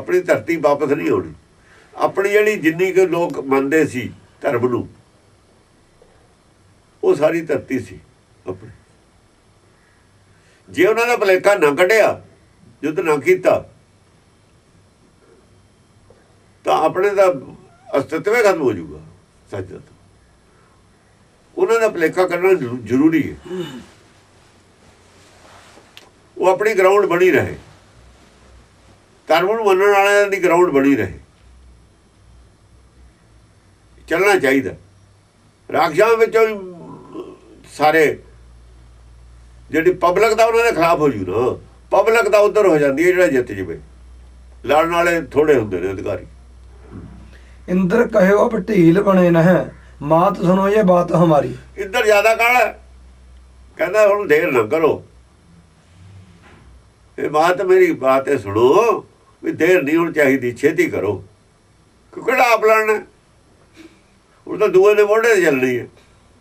ਆਪਣੀ ਧਰਤੀ ਵਾਪਸ ਨਹੀਂ ਆਉਣੀ ਆਪਣੀ ਜਿਹੜੀ ਜਿੰਨੀ ਕੁ ਲੋਕ ਮੰਨਦੇ ਸੀ ਧਰਮ ਨੂੰ, ਉਹ ਸਾਰੀ ਧਰਤੀ ਸੀ ਆਪਣੀ। ਜੇ ਉਹਨਾਂ ਦਾ ਭਲੇਖਾ ਨਾ ਕੱਢਿਆ, ਯੁੱਧ ਨਾ ਕੀਤਾ, ਤਾਂ ਆਪਣੇ ਦਾ ਅਸਤਿਤਵ ਖਤਮ ਹੋ ਜਾਊਗਾ, ਸੱਚ ਦਾ ਉਹਨਾਂ ਦਾ ਭਲੇਖਾ ਕੱਢਣਾ ਜ਼ਰੂਰੀ ਹੈ। ਉਹ ਆਪਣੀ ਗਰਾਊਂਡ ਬਣੀ ਰਹੇ। ਧਰਮ ਨੂੰ ਮੰਨਣ ਵਾਲਿਆਂ ਦੀ ਗਰਾਊਂਡ ਬਣੀ ਰਹੇ। ਚੱਲਣਾ ਚਾਹੀਦਾ। ਰਾਖਸ਼ਾਂ ਵਿੱਚੋਂ ਸਾਰੇ ਜਿਹੜੀ ਪਬਲਿਕ ਦਾ ਉਹਨਾਂ ਦੇ ਖਿਲਾਫ ਹੋ ਜੂ ਨਾ। ਪਬਲਿਕ ਦਾ ਉਧਰ ਹੋ ਜਾਂਦੀ ਹੈ ਜਿਹੜਾ ਜਿੱਤ ਜਵੇ। ਲੜਨ ਵਾਲੇ ਥੋੜੇ ਹੁੰਦੇ ਨੇ ਅਧਿਕਾਰੀ। ਇੰਦਰ ਕਹਿਓ ਅਬ ਢੀਲ ਬਣੇ ਨਾ। ਹੈ ਮਾਤ ਸੁਣੋ ਇਹ ਬਾਤ ਹਮਾਰੀ। ਇੱਧਰ ਜ਼ਿਆਦਾ ਕਾਲ ਹੈ। ਕਹਿੰਦਾ ਹੁਣ ਦੇਰ ਨਾ ਕਰੋ। ਇਹ ਬਾਤ ਮੇਰੀ ਬਾਤ ਹੈ ਸੁਣੋ। ਵੀ ਦੇਰ ਨਹੀਂ, ਹੁਣ ਚਾਹੀਦੀ, ਛੇਤੀ ਕਰੋ। ਕਿਉਂਕਿ ਕਿਹੜਾ ਆਪ ਲੜਨਾ ਹੈ? ਹੁਣ ਤਾਂ ਦੂਏ ਦੇ ਮੋਢੇ ਤੇ ਚੱਲਣੀ ਹੈ।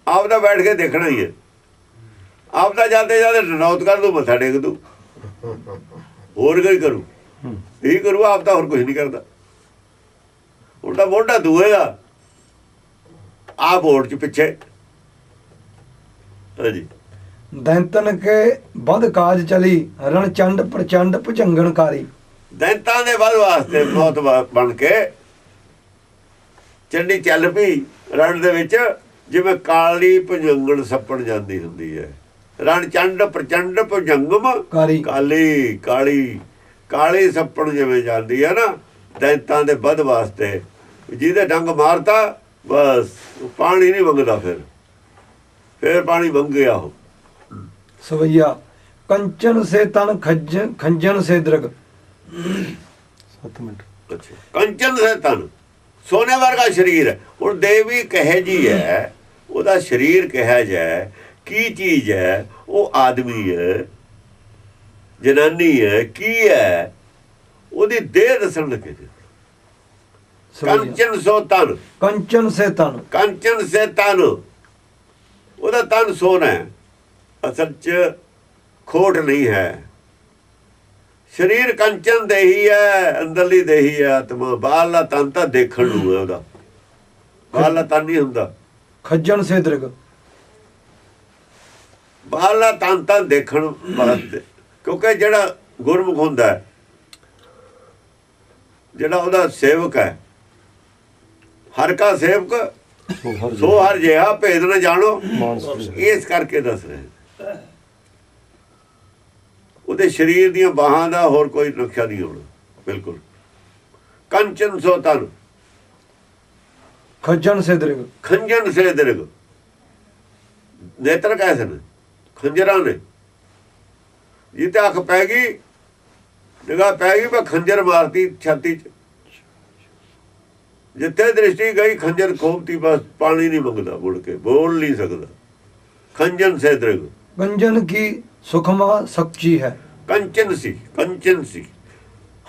ਆਪ ਦਾ ਬੈਠ ਕੇ ਦੇਖਣਾ ਹੀ ਹੈ। ਆਪ ਦਾ ਜਾਂਦੇ ਜਾਂਦੇ ਨੌਤ ਕਰ ਦੂ ਮੱਥਾ ਟੇਕ ਦੂ ਹੋਰ ਕੋਈ ਕਰੂ? ਇਹ ਕਰੂ, ਆਪ ਤਾਂ ਹੋਰ ਕੁਝ ਨਹੀਂ ਕਰਦਾ। ਹੁਣ ਤਾਂ ਮੋਢਾ ਦੂਏ ਦਾ। ਆਪ ਵੋਟ ਚ ਪਿੱਛੇ। ਹਾਂਜੀ। ਦੈਂਤਨ ਕੇ ਬਦ ਕਾਜ ਚਲੀ, ਰਣਚੰਡ ਪ੍ਰਚੰਡ ਭੁਜੰਗਣਕਾਰੀ। ਦੈਂਤਾਂ ਦੇ ਵੱਧ ਵਾਸਤੇ ਬਹੁਤ ਬਣ ਕੇ ਚੰਡੀ ਚੱਲ ਪਈ ਰਣ ਦੇ ਵਿੱਚ ਜਿਵੇਂ ਕਾਲੀ ਭੁਜੰਗਣ ਸੱਪਣ ਜਾਂਦੀ ਹੁੰਦੀ ਹੈ। ਰਣ ਚੰਡ ਪ੍ਰਚੰਡ ਭੁਜੰਗਮ ਕਾਲੀ। ਕਾਲੀ ਕਾਲੀ ਸੱਪਣ ਜਿਵੇਂ ਜਾਂਦੀ ਹੈ ਨਾ ਦੈਂਤਾਂ ਦੇ ਵੱਧ ਵਾਸਤੇ। ਜਿਹਦੇ ਡੰਗ ਮਾਰਤਾ ਬਸ ਪਾਣੀ ਨਹੀਂ ਮੰਗਦਾ ਫਿਰ। ਫਿਰ ਪਾਣੀ ਮੰਗ ਗਿਆ ਉਹ। ਸਵਈਆ ਕੰਚਨ ਸੇ ਤਨ ਖੱਜਨ ਖੰਜਨ ਸੇ ਦਰਗ। 7 ਮਿੰਟ। ਅੱਛਾ। ਕੰਚਨ ਸੇ ਤਨ। ਸੋਨੇ ਵਰਗਾ ਸਰੀਰ ਹੈ। ਹੁਣ ਦੇਵੀ ਕਹੇ ਜੀ ਹੈ ਉਹਦਾ ਸਰੀਰ ਕਿਹਾ ਜਾਏ ਕੀ ਚੀਜ਼ ਹੈ ਉਹ ਆਦਮੀ ਹੈ ਜਨਾਨੀ ਹੈ ਕੀ ਹੈ ਉਹਦੀ ਦੇਹ ਦੱਸਣ ਲੱਗੇ ਜੀ। ਕੰਚਨ ਸੋ ਤਨ। ਕੰਚਨ ਸੇ ਤਨ। ਕੰਚਨ ਸੇ ਤਨ। ਉਹਦਾ ਤਨ ਸੋਨਾ ਹੈ। ਅਸਲ ਚ ਖੋਟ ਨਹੀਂ ਹੈ। ਸਰੀਰ ਕੰਚਨ ਦੇਹੀ ਹੈ ਅੰਦਰਲੀ ਦੇਹੀ ਹੈ ਆਤਮਾ। ਬਾਹਰਲਾ ਤਨ ਤਾਂ ਦੇਖਣ ਨੂੰ ਹੈ। ਉਹਦਾ। ਬਾਹਰਲਾ ਤਨ ਨਹੀਂ ਹੁੰਦਾ। ਖੱਜਨ ਸੇ ਦਰਗ। ਬਾਹਰਲਾ ਤਨ ਤਾਂ ਦੇਖਣ ਵਾਸਤੇ। ਕਿਉਂਕਿ ਜਿਹੜਾ ਗੁਰਮੁਖ ਹੁੰਦਾ ਜਿਹੜਾ ਉਹਦਾ ਸੇਵਕ ਹੈ ਹਰ ਕਾ ਸੇਵਕ ਸੋ ਹਰ ਜਿਹਾ ਭੇਦ ਨਾ ਜਾਣੋ। ਇਸ ਕਰਕੇ ਦੱਸ ਰਹੇ। ਉਹਦੇ ਸਰੀਰ ਦੀਆਂ ਬਾਹਾਂ ਦਾ ਹੋਰ ਕੋਈ ਨਕਸ਼ਾ ਨਹੀਂ ਹੋਣਾ। ਬਿਲਕੁਲ। ਕੰਚਨ ਸੋ ਤਨ। ਖੱਜਨ ਸੇ ਦਰਗ। ਖੰਜਨ ਸੇ ਦਿਰਗ। ਨੇਤਰ ਕੈਸੇ ਨੇ ਖੰਜਰਾਂ ਨੇ। ਜਿੱਤੇ ਅੱਖ ਪੈ ਗਈ। ਨਿਗਾਹ ਪੈ ਗਈ ਮੈਂ ਖੰਜਰ ਮਾਰਤੀ ਛਾਤੀ 'ਚ। ਜਿੱਥੇ ਦ੍ਰਿਸ਼ਟੀ ਗਈ ਖੰਜਰ ਖੋਪਤੀ ਬਸ ਪਾਣੀ ਨਹੀਂ ਮੰਗਦਾ ਮੁੜ ਕੇ ਬੋਲ ਨਹੀਂ ਸਕਦਾ। ਖੰਜਨ ਸੇ ਦਿਰਗ। ਗੰਜਨ ਕੀ ਸੁਖਮਾ ਸੱਚੀ ਹੈ। ਕੰਚਨ ਸੀ ਕੰਚਨ ਸੀ।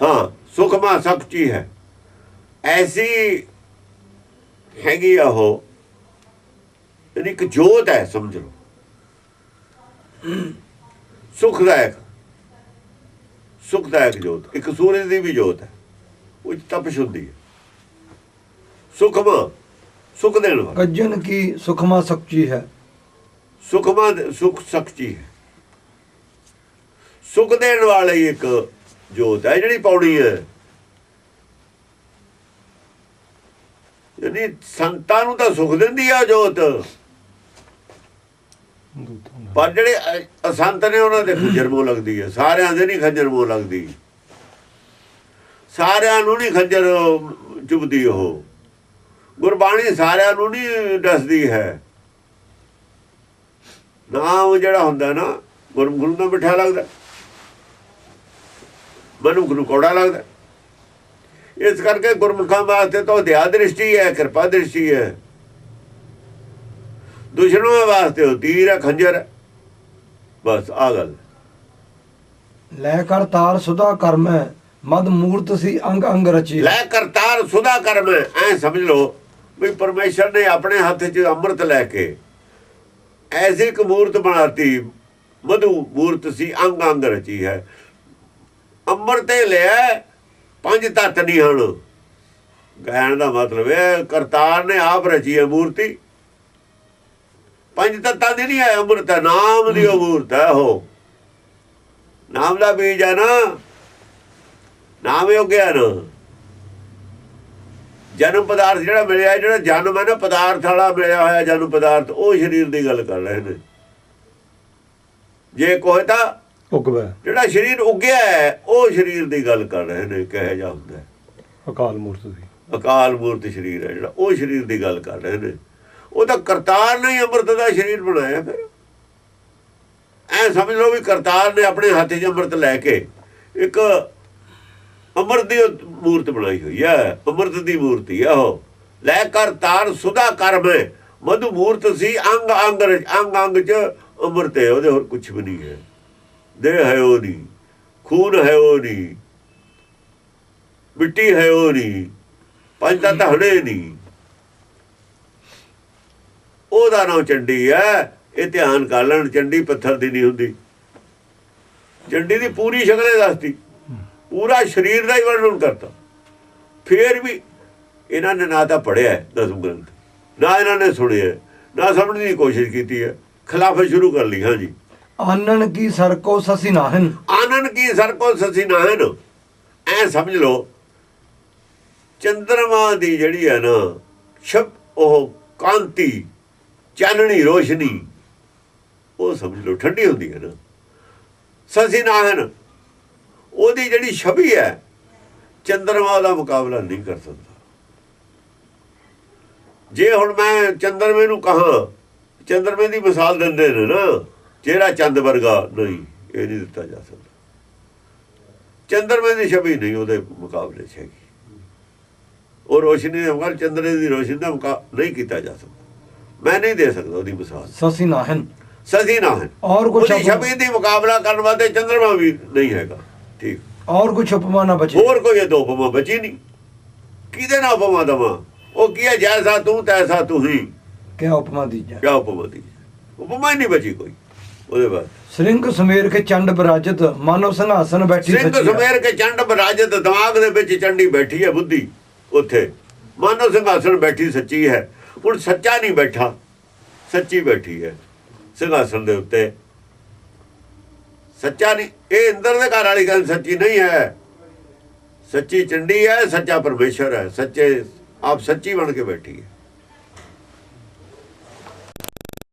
ਹਾਂ ਸੁਖਮਾ ਸਖਚੀ ਹੈ। ਐਸੀ ਹੈਗੀ ਆ ਉਹ। ਯਾਨੀ ਕਿ ਜੋਤ ਹੈ ਸਮਝ ਲਓ। ਸੁਖਦਾਇਕ। ਸੁਖਦਾਇਕ ਜੋਤ। ਇੱਕ ਸੂਰਜ ਦੀ ਵੀ ਜੋਤ ਹੈ। ਉਹ ਤਪਸ਼ ਹੁੰਦੀ ਹੈ। ਸੁਖਮਾ ਸੁਖ ਦੇਣ ਵਾਲਾ। ਗੰਜਨ ਕੀ ਸੁਖਮਾ ਸੱਚੀ ਹੈ? ਸੁਖਮਾ ਸੁਖ ਸਖਚੀ ਹੈ। ਸੁਖ ਦੇਣ ਵਾਲੀ ਇੱਕ ਜੋਤ ਹੈ ਜਿਹੜੀ ਪਾਉਣੀ ਹੈ। ਯਾਨੀ ਸੰਤਾਂ ਨੂੰ ਤਾਂ ਸੁਖ ਦਿੰਦੀ ਆ ਜੋਤ। ਪਰ ਜਿਹੜੇ ਅਸੰਤ ਨੇ ਉਹਨਾਂ ਦੇ ਖੰਜਰ ਮੂੰਹ ਲੱਗਦੀ ਹੈ। ਸਾਰਿਆਂ ਦੇ ਨਹੀਂ ਖੰਜਰ ਮੂੰਹ ਲੱਗਦੀ। ਸਾਰਿਆਂ ਨੂੰ ਨਹੀਂ ਖੰਜਰ ਚੁਬਦੀ ਉਹ। ਗੁਰਬਾਣੀ ਸਾਰਿਆਂ ਨੂੰ ਨਹੀਂ ਦੱਸਦੀ ਹੈ। ਨਾਮ ਜਿਹੜਾ ਹੁੰਦਾ ਨਾ, ਗੁਰਮੁਖ ਨੂੰ ਮਿੱਠਾ ਲੱਗਦਾ। ਮਨੁੱਖ ਨੂੰ ਕੌੜਾ ਲੱਗਦਾ ਇਸ ਕਰਕੇ ਗੁਰਮੁਖਾਂ ਵਾਸਤੇ ਤਾਂ ਦਿਆ ਦ੍ਰਿਸ਼ਟੀ ਹੈ ਕਿਰਪਾ ਦ੍ਰਿਸ਼ਟੀ ਹੈ। ਦੁਸ਼ਮਣਾਂ ਵਾਸਤੇ ਉਹ ਤੀਰ ਹੈ ਖੰਜਰ ਹੈ। ਬਸ ਆ ਗੱਲ। ਲੈ ਕਰ ਤਾਰ ਸੁਦਾ ਕਰਮੈ ਮਦ ਮੂਰਤ ਸੀ ਅੰਗ ਅੰਗ ਰਚੀ। ਲੈ ਕਰਤਾਰ ਸੁਦਾ ਕਰਮ ਐ ਸਮਝ ਲਓ ਵੀ ਪਰਮੇਸ਼ਰ ਨੇ ਆਪਣੇ ਹੱਥ 'ਚ ਅੰਮ੍ਰਿਤ ਲੈ ਕੇ ਐਸੀ ਇੱਕ ਮੂਰਤ ਬਣਾਤੀ ਮਧੂ ਮੂਰਤ ਸੀ ਅੰਗ ਅੰਗ ਰਚੀ ਹੈ। ਅੰਮ੍ਰਿਤੇ ਲਿਆ, ਪੰਜ ਤੱਤ ਨਹੀਂ ਹਨ। ਕਹਿਣ ਦਾ ਮਤਲਬ ਹੈ, ਕਰਤਾਰ ਨੇ ਆਪ ਰਚੀ ਹੈ ਮੂਰਤੀ। ਪੰਜ ਤੱਤਾਂ ਦੀ ਨਹੀਂ ਹੈ ਅੰਮ੍ਰਿਤ, ਨਾਮ ਦੀ ਉਹ ਮੂਰਤ ਹੈ ਉਹ। ਨਾਮ ਦਾ ਬੀਜ ਹੈ ਨਾ। ਨਾਮ ਯੋਗਿਆ ਨਾ। ਜਨਮ ਪਦਾਰਥ ਜਿਹੜਾ ਮਿਲਿਆ, ਜਿਹੜਾ ਜਨਮ ਹੈ ਨਾ, ਪਦਾਰਥ ਵਾਲਾ ਮਿਲਿਆ ਹੋਇਆ ਜਨਮ ਪਦਾਰਥ, ਉਹ ਸਰੀਰ ਦੀ ਗੱਲ ਕਰ ਰਹੇ ਨੇ। ਜੇ ਕੋਈ ਤਾਂ ਉਗਵੈ ਜਿਹੜਾ ਸਰੀਰ ਉੱਗਿਆ ਹੈ ਉਹ ਸਰੀਰ ਦੀ ਗੱਲ ਕਰ ਰਹੇ ਨੇ ਕਿਹਾ ਜਾ ਹੁੰਦਾ ਹੈ। ਅਕਾਲ ਮੂਰਤ ਦੀ। ਅਕਾਲ ਮੂਰਤ ਸਰੀਰ ਹੈ ਜਿਹੜਾ ਉਹ ਸਰੀਰ ਦੀ ਗੱਲ ਕਰ ਰਹੇ ਨੇ। ਉਹ ਤਾਂ ਕਰਤਾਰ ਨੇ ਅੰਮ੍ਰਿਤ ਦਾ ਸਰੀਰ ਬਣਾਇਆ ਫਿਰ। ਐ ਸਮਝ ਲਓ ਵੀ ਕਰਤਾਰ ਨੇ ਆਪਣੇ ਹੱਥ 'ਚ ਅੰਮ੍ਰਿਤ ਲੈ ਕੇ ਇੱਕ ਅੰਮ੍ਰਿਤ ਦੀ ਮੂਰਤ ਬਣਾਈ ਹੋਈ ਹੈ ਅੰਮ੍ਰਿਤ ਦੀ ਮੂਰਤੀ ਹੈ ਉਹ। ਲੈ ਕਰ ਤਾਰ ਸੁਦਾ ਕਰ ਮੈਂ ਮਧੂ ਮੂਰਤ ਸੀ ਅੰਗ ਅੰਗ ਅੰਗ ਅੰਗ 'ਚ ਅੰਮ੍ਰਿਤ ਹੈ ਉਹਦੇ ਹੋਰ ਕੁਝ ਵੀ ਨਹੀਂ ਹੈ। ਦੇਹ ਹੈ ਉਹ ਨਹੀਂ, ਖੂਨ ਹੈ ਉਹ ਨਹੀਂ, ਮਿੱਟੀ ਹੈ ਉਹ ਨਹੀਂ, ਪੰਜ ਤੱਤ ਹੜੇ ਨਹੀਂ। ਉਹਦਾ ਨਾਮ ਚੰਡੀ ਹੈ, ਇਹ ਧਿਆਨ ਕਰ ਲੈਣ, ਚੰਡੀ ਪੱਥਰ ਦੀ ਨਹੀਂ ਹੁੰਦੀ। ਚੰਡੀ ਦੀ ਪੂਰੀ ਸ਼ਕਲੇ ਦੱਸਦੀ ਪੂਰਾ ਸਰੀਰ ਦਾ ਹੀ ਵਰਣਨ ਕਰਤਾ। ਫੇਰ ਵੀ ਇਹਨਾਂ ਨੇ ਨਾ ਤਾਂ ਪੜਿਆ ਦਸਮ ਗ੍ਰੰਥ, ਨਾ ਇਹਨਾਂ ਨੇ ਸੁਣਿਆ ਨਾ ਸਮਝਣ ਦੀ ਕੋਸ਼ਿਸ਼ ਕੀਤੀ ਹੈ। ਖਿਲਾਫਤ ਸ਼ੁਰੂ ਕਰ ਲਈ, ਹਾਂਜੀ। ਆਨਣ ਕੀ ਸਰ ਕੋ ਸਸੀ ਨਾਹਨ। ਆਨੰਦ ਕੀ ਸਰਕੋ ਸਸੀ ਨਾਹਨ। ਐ ਸਮਝ ਲਓ, ਚੰਦਰਮਾ ਦੀ ਜਿਹੜੀ ਹੈ ਨਾ ਸ਼ਬ ਉਹ ਕਾਂਤੀ, ਚਾਨਣੀ, ਰੋਸ਼ਨੀ, ਉਹ ਸਮਝ ਲਓ ਠੰਡੀ ਹੁੰਦੀ ਹੈ ਨਾ। ਸਸੀ ਨਾਹਨ, ਉਹਦੀ ਜਿਹੜੀ ਛਵੀ ਹੈ, ਚੰਦਰਮਾ ਦਾ ਮੁਕਾਬਲਾ ਨਹੀਂ ਕਰ ਸਕਦਾ। ਜੇ ਹੁਣ ਮੈਂ ਚੰਦਰਮੇ ਨੂੰ ਕਹਾ, ਚੰਦਰਮੇ ਦੀ ਮਿਸਾਲ ਦਿੰਦੇ ਨੇ ਨਾ ਚਿਹਰਾ ਚੰਦ ਵਰਗਾ ਨਹੀਂ ਇਹ ਨਹੀਂ ਦਿੱਤਾ ਜਾ ਸਕਦਾ। ਚੰਦਰਮੇ ਦੀ ਛਵੀ ਨਹੀਂ ਉਹਦੇ ਮੁਕਾਬਲੇ 'ਚ ਹੈਗੀ। ਉਹ ਰੋਸ਼ਨੀ ਦੇ ਮੁਕਾਬਲੇ ਚੰਦਰੇ ਦੀ ਰੋਸ਼ਨੀ ਦਾ ਮੁਕਾਬਲਾ ਨਹੀਂ ਕੀਤਾ ਜਾ ਸਕਦਾ। ਮੈਂ ਨਹੀਂ ਦੇ ਸਕਦਾ ਉਹਦੀ ਮਿਸਾਲ। ਸਸੀ ਨਾਹਨ ਸਦੀ ਨਾ ਹੈ ਔਰ ਉਹਦੀ ਛਵੀ ਦੀ ਮੁਕਾਬਲਾ ਕਰਨ ਵਾਸਤੇ ਚੰਦਰਮਾ ਵੀ ਨਹੀਂ ਹੈਗਾ। ਠੀਕ। ਔਰ ਕੁਛ ਉਪਮਾ ਨਾ ਬਚੇ ਹੋਰ ਕੋਈ ਇਹ ਦੋ ਉਪਮਾ ਬਚੀ ਨਹੀਂ। ਕਿਹਦੇ ਨਾਲ ਉਪਮਾ ਦਵਾਂ? ਉਹ ਕੀ ਹੈ ਜੈਸਾ ਤੂੰ ਤੈਸਾ ਤੂੰ ਹੀ। ਕਿਆ ਉਪਮਾ ਦੀਜਾ ਕਿਆ ਉਪਮਾ ਦੀ ਉਪਮਾ ਹੀ ਨਹੀਂ ਬਚੀ ਕੋਈ। ਉਹਦੇ ਬਾਅਦ। ਸ੍ਰਿੰਗ ਸਮੇਰ ਕੇ ਚੰਡ ਬਰਾਜਤ ਮਾਨਵ ਸਿੰਘਾਸਨ ਬੈਠੀ ਸਿੰਘ ਸੱਚੀ ਸਮੇਰ ਕੇ ਚੰਡ ਬਰਾਜਤ ਦਿਮਾਗ ਦੇ ਵਿੱਚ ਚੰਡੀ ਬੈਠੀ ਹੈ ਬੁੱਧੀ ਉੱਥੇ। ਮਾਨਵ ਸਿੰਘਾਸਨ ਬੈਠੀ ਸੱਚੀ ਹੈ। ਹੁਣ ਸੱਚਾ ਨਹੀਂ ਬੈਠਾ ਸੱਚੀ ਬੈਠੀ ਹੈ ਸਿੰਘਾਸਨ ਦੇ ਉੱਤੇ। ਸੱਚਾ ਨਹੀਂ ਇਹ ਇੰਦਰ ਦੇ ਘਰ ਵਾਲੀ ਗੱਲ ਸੱਚੀ ਨਹੀਂ ਹੈ। ਸੱਚੀ ਚੰਡੀ ਹੈ ਸੱਚਾ ਪਰਮੇਸ਼ਰ ਹੈ। ਸੱਚੇ ਆਪ ਸੱਚੀ ਬਣ ਕੇ ਬੈਠੀ ਹੈ।